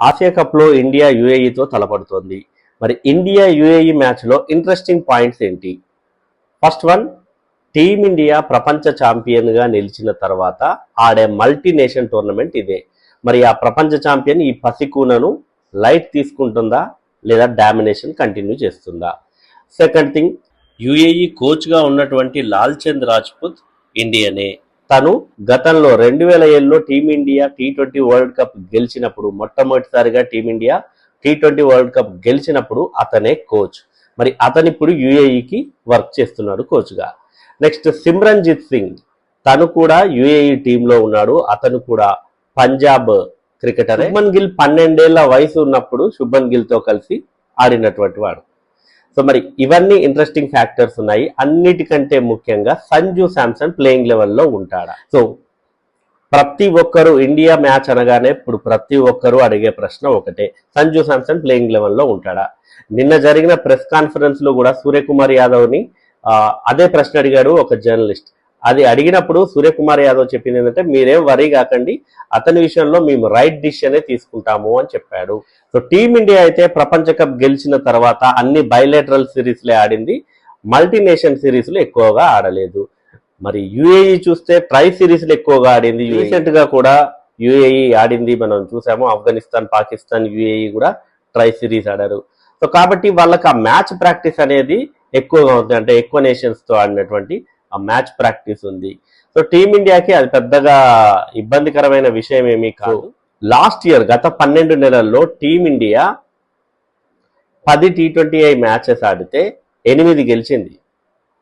Asia కప్లో India యుఏఈతో తలపడుతోంది. మరి ఇండియా యుఏఈ మ్యాచ్లో ఇంట్రెస్టింగ్ పాయింట్స్ ఏంటి? ఫస్ట్ వన్ టీమిండియా ప్రపంచ ఛాంపియన్గా నిలిచిన తర్వాత ఆడే మల్టీనేషన్ టోర్నమెంట్ ఇదే. మరి ఆ ప్రపంచ ఛాంపియన్ ఈ పసికూనను లైట్ తీసుకుంటుందా? లేదా డామినేషన్ కంటిన్యూ చేస్తుందా? సెకండ్ థింగ్ యుఏఈ కోచ్గా ఉన్నటువంటి లాల్ చంద్ రాజ్పుత్ ఇండియనే. తను గతంలో రెండు వేల ఏళ్ళలో team India T twenty world cup గెలిచినప్పుడు మొట్టమొదటిసారిగా team India T twenty world cup గెలిచినప్పుడు అతనే కోచ్. మరి అతను ఇప్పుడు యుఏఈకి వర్క్ చేస్తున్నాడు కోచ్గా. నెక్స్ట్ సిమ్రన్జిత్ సింగ్. తను కూడా యుఏఈ టీంలో ఉన్నాడు. అతను కూడా పంజాబ్ క్రికెటర్. శుభన్ గిల్ పన్నెండేళ్ళ వయసు ఉన్నప్పుడు శుభన్ గిల్తో కలిసి ఆడినటువంటి వాడు. సో మరి ఇవన్నీ ఇంట్రెస్టింగ్ ఫ్యాక్టర్స్ ఉన్నాయి. అన్నిటికంటే ముఖ్యంగా సంజు శాంసన్ ప్లేయింగ్ లెవెల్లో ఉంటాడా? సో ప్రతి ఒక్కరు ఇండియా మ్యాచ్ అనగానే ఇప్పుడు ప్రతి ఒక్కరు అడిగే ప్రశ్న ఒకటే. సంజు శాంసన్ ప్లేయింగ్ లెవెల్లో ఉంటాడా? నిన్న జరిగిన ప్రెస్ కాన్ఫరెన్స్లో కూడా సూర్యకుమార్ యాదవ్ని అదే ప్రశ్న అడిగాడు ఒక జర్నలిస్ట్ అది అడిగినప్పుడు సూర్యకుమార్ యాదవ్ చెప్పింది ఏంటంటే మీరేం వరీ కాకండి అతని విషయంలో మేము రైట్ డిసిషనే తీసుకుంటాము అని చెప్పాడు. సో టీమిండియా అయితే ప్రపంచ కప్ గెలిచిన తర్వాత అన్ని బయలేటరల్ సిరీస్లే ఆడింది. మల్టీనేషన్ సిరీస్లు ఎక్కువగా ఆడలేదు. మరి యుఏఈ చూస్తే ట్రై సిరీస్లు ఎక్కువగా ఆడింది. రీసెంట్గా కూడా యుఏఈ ఆడింది. మనం చూసాము ఆఫ్ఘనిస్తాన్ పాకిస్తాన్ యుఏఈ కూడా ట్రై సిరీస్ ఆడారు. సో కాబట్టి వాళ్ళకి ఆ మ్యాచ్ ప్రాక్టీస్ అనేది ఎక్కువగా ఉంది అంటే ఎక్కువ నేషన్స్తో ఆడినటువంటి మ్యాచ్ ప్రాక్టీస్ ఉంది. సో టీమిండియాకి అది పెద్దగా ఇబ్బందికరమైన విషయం ఏమీ కాదు. లాస్ట్ ఇయర్ గత పన్నెండు నెలల్లో టీమిండియా పది టీ ట్వంటీ ఐ మ్యాచెస్ ఆడితే ఎనిమిది గెలిచింది.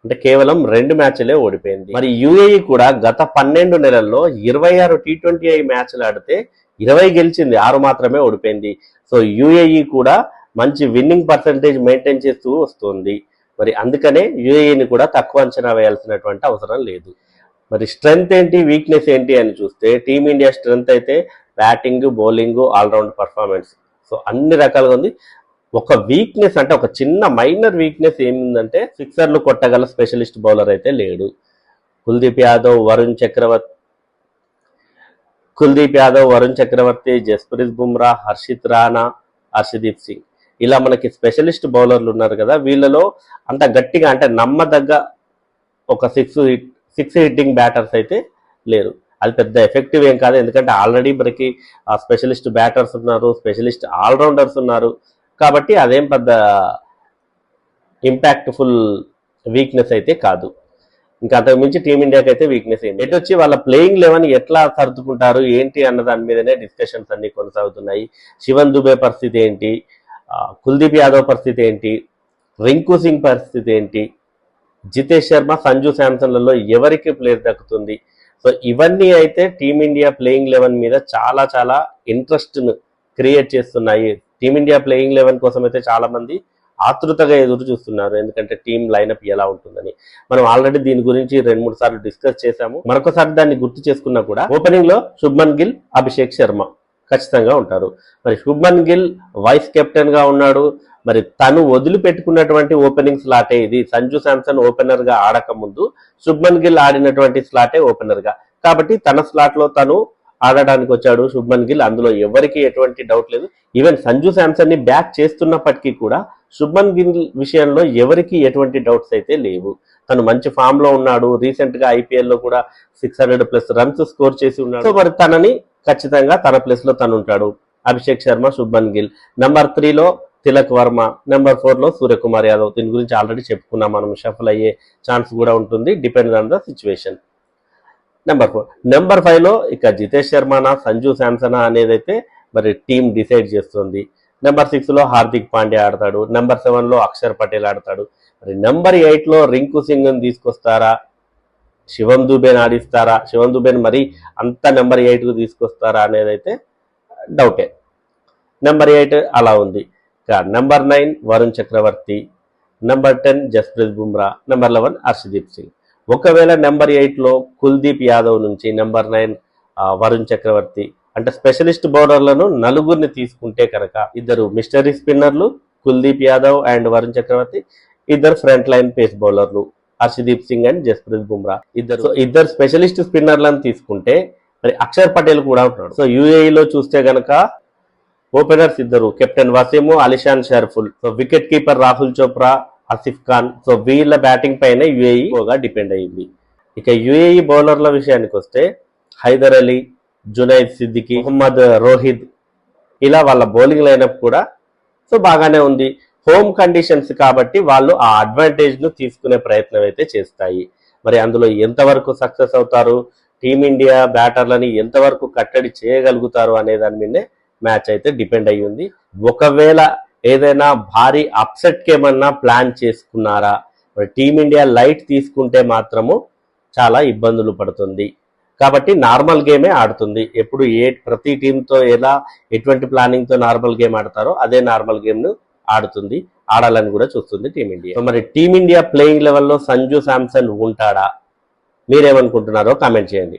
అంటే కేవలం రెండు మ్యాచ్లే ఓడిపోయింది. మరి యుఏఈ కూడా గత పన్నెండు నెలల్లో ఇరవై ఆరు టీ ట్వంటీ ఐ మ్యాచ్లు ఆడితే ఇరవై గెలిచింది. ఆరు మాత్రమే ఓడిపోయింది. సో యుఏఈ కూడా మంచి విన్నింగ్ పర్సంటేజ్ మెయింటైన్ చేస్తూ వస్తుంది. మరి అందుకనే యుఏఈని కూడా తక్కువ అంచనా వేయాల్సినటువంటి అవసరం లేదు. మరి స్ట్రెంగ్త్ ఏంటి వీక్నెస్ ఏంటి అని చూస్తే టీమిండియా స్ట్రెంగ్త్ అయితే batting bowling all round performance. So అన్ని రకాలుగా ఉంది. ఒక వీక్నెస్ అంటే ఒక చిన్న మైనర్ వీక్నెస్ ఏమిందంటే సిక్సర్లు కొట్టగల స్పెషలిస్ట్ బౌలర్ అయితే లేడు. కుల్దీప్ యాదవ్ వరుణ్ చక్రవర్తి కుల్దీప్ యాదవ్ వరుణ్ చక్రవర్తి జస్ప్రీత్ బుమ్రా హర్షిత్ రాణా హర్షదీప్ సింగ్. ఇలా మనకి స్పెషలిస్ట్ బౌలర్లు ఉన్నారు కదా వీళ్ళలో అంత గట్టిగా అంటే నమ్మదగ్గ ఒక సిక్స్ సిక్స్ హిట్టింగ్ బ్యాటర్స్ అయితే లేరు. అది పెద్ద ఎఫెక్టివ్ ఏం కాదు ఎందుకంటే ఆల్రెడీ మనకి ఆ స్పెషలిస్ట్ బ్యాటర్స్ ఉన్నారు స్పెషలిస్ట్ ఆల్రౌండర్స్ ఉన్నారు. కాబట్టి అదేం పెద్ద ఇంపాక్ట్ఫుల్ వీక్నెస్ అయితే కాదు. ఇంకా అంతకు మించి టీమిండియాకి అయితే వీక్నెస్ ఏంటి ఎటు వచ్చి వాళ్ళ ప్లేయింగ్ లెవెన్ ఎట్లా సర్దుకుంటారు ఏంటి అన్న దాని మీదనే డిస్కషన్స్ అన్ని కొనసాగుతున్నాయి. శివన్ దుబే పరిస్థితి ఏంటి? కుల్దీప్ యాదవ్ పరిస్థితి ఏంటి? రింకు సింగ్ పరిస్థితి ఏంటి? జితేష్ శర్మ సంజు శాంసన్లలో ఎవరికి ప్లేస్ దక్కుతుంది? సో ఇవన్నీ అయితే టీమిండియా ప్లేయింగ్ లెవెన్ మీద చాలా చాలా ఇంట్రెస్ట్ను క్రియేట్ చేస్తున్నాయి. టీమిండియా ప్లేయింగ్ లెవెన్ కోసం అయితే చాలా మంది ఆతృతగా ఎదురు చూస్తున్నారు. ఎందుకంటే టీం లైనప్ ఎలా ఉంటుందని. మనం ఆల్రెడీ దీని గురించి రెండు మూడు సార్లు డిస్కస్ చేశాము. మరొకసారి దాన్ని గుర్తు చేసుకున్నా కూడా ఓపెనింగ్లో శుభ్మన్ గిల్ అభిషేక్ శర్మ. ఖచ్చితంగా ఉంటారు. మరి శుభ్మన్ గిల్ వైస్ కెప్టెన్గా ఉన్నాడు. మరి తను వదిలిపెట్టుకున్నటువంటి ఓపెనింగ్ స్లాటే ఇది. సంజు శాంసన్ ఓపెనర్గా ఆడక శుభ్మన్ గిల్ ఆడినటువంటి స్లాటే ఓపెనర్గా. కాబట్టి తన స్లాట్లో తను ఆడడానికి వచ్చాడు శుభ్మన్ గిల్. అందులో ఎవరికి ఎటువంటి డౌట్ లేదు. ఈవెన్ సంజు శాంసన్ని బ్యాక్ చేస్తున్నప్పటికీ కూడా శుభ్మన్ గిల్ విషయంలో ఎవరికి ఎటువంటి డౌట్స్ అయితే లేవు. తను మంచి ఫామ్లో ఉన్నాడు. రీసెంట్గా ఐపీఎల్లో కూడా six hundred plus runs score చేసి ఉన్నాడు. సో మరి తనని ఖచ్చితంగా తన ప్లేస్లో తను ఉంటాడు. అభిషేక్ శర్మ శుభ్మన్ గిల్. నెంబర్ త్రీలో తిలక్ వర్మ. నెంబర్ ఫోర్లో సూర్యకుమార్ యాదవ్. దీని గురించి ఆల్రెడీ చెప్పుకున్నాం మనం. షఫల్ అయ్యే ఛాన్స్ కూడా ఉంటుంది. Depend on the situation number four number ఫైవ్లో ఇక జితేష్ శర్మనా సంజు శాంసనా అనేది అయితే మరి టీం డిసైడ్ చేస్తుంది. నెంబర్ సిక్స్లో హార్దిక్ పాండే ఆడతాడు. నెంబర్ సెవెన్లో అక్షర్ పటేల్ ఆడతాడు. మరి నెంబర్ ఎయిట్లో రింకు సింగ్ తీసుకొస్తారా? శివం దుబేన్ ఆడిస్తారా? శివం దుబేన్ మరి అంత నెంబర్ ఎయిట్కు తీసుకొస్తారా అనేది అయితే డౌటే. నెంబర్ ఎయిట్ అలా ఉంది. Number nine Varun Chakravarthy number ten Jasprit Bumrah number eleven Harshdeep Singh. ఒకవేళ నెంబర్ ఎయిట్లో కుల్దీప్ యాదవ్ నుంచి నెంబర్ నైన్ వరుణ్ చక్రవర్తి అంటే స్పెషలిస్ట్ బౌలర్లను నలుగురిని తీసుకుంటే కనుక ఇద్దరు మిస్టరీ స్పిన్నర్లు కుల్దీప్ యాదవ్ అండ్ వరుణ్ చక్రవర్తి ఇద్దరు ఫ్రంట్ లైన్ పేస్ బౌలర్లు. హర్షదీప్ సింగ్ అండ్ జస్ప్రీత్ బుమ్రా. ఇద్దరు. సో ఇద్దరు స్పెషలిస్ట్ స్పిన్నర్లను తీసుకుంటే మరి అక్షర్ పటేల్ కూడా ఉంటున్నాడు సో UAE లో చూస్తే గనక ఓపెనర్స్ ఇద్దరు. Captain Waseem Alishan Sharaful. So wicket keeper Rahul Chopra Asif Khan. So వీళ్ళ బ్యాటింగ్ పైన యుఏఈ ఎక్కువగా డిపెండ్ అయ్యింది. ఇక యుఏఈ బౌలర్ల విషయానికి వస్తే హైదర్ అలీ జునైద్ సిద్దికి మొహమ్మద్ రోహిద్ ఇలా వాళ్ళ బౌలింగ్ లైనప్ కూడా సో బాగానే ఉంది. హోమ్ కండిషన్స్ కాబట్టి వాళ్ళు ఆ అడ్వాంటేజ్ను తీసుకునే ప్రయత్నం అయితే చేస్తాయి. మరి అందులో ఎంతవరకు సక్సెస్ అవుతారు? టీమిండియా బ్యాటర్లని ఎంతవరకు కట్టడి చేయగలుగుతారు అనే దాని మీదే మ్యాచ్ అయితే డిపెండ్ అయ్యి ఉంది. ఒకవేళ ఏదైనా భారీ అప్సెట్కి ఏమన్నా ప్లాన్ చేసుకున్నారా? మరి టీమిండియా లైట్ తీసుకుంటే మాత్రము చాలా ఇబ్బందులు పడుతుంది. కాబట్టి నార్మల్ గేమే ఆడుతుంది. ఎప్పుడు ఏ ప్రతి టీంతో ఎలా ఎటువంటి ప్లానింగ్తో నార్మల్ గేమ్ ఆడతారో అదే నార్మల్ గేమ్ను ఆడుతుంది ఆడాలని కూడా చూస్తుంది టీమిండియా. సో మరి టీమిండియా ప్లేయింగ్ లెవెల్లో సంజు శాంసన్ ఉంటాడా? మీరేమనుకుంటున్నారో కామెంట్ చేయండి.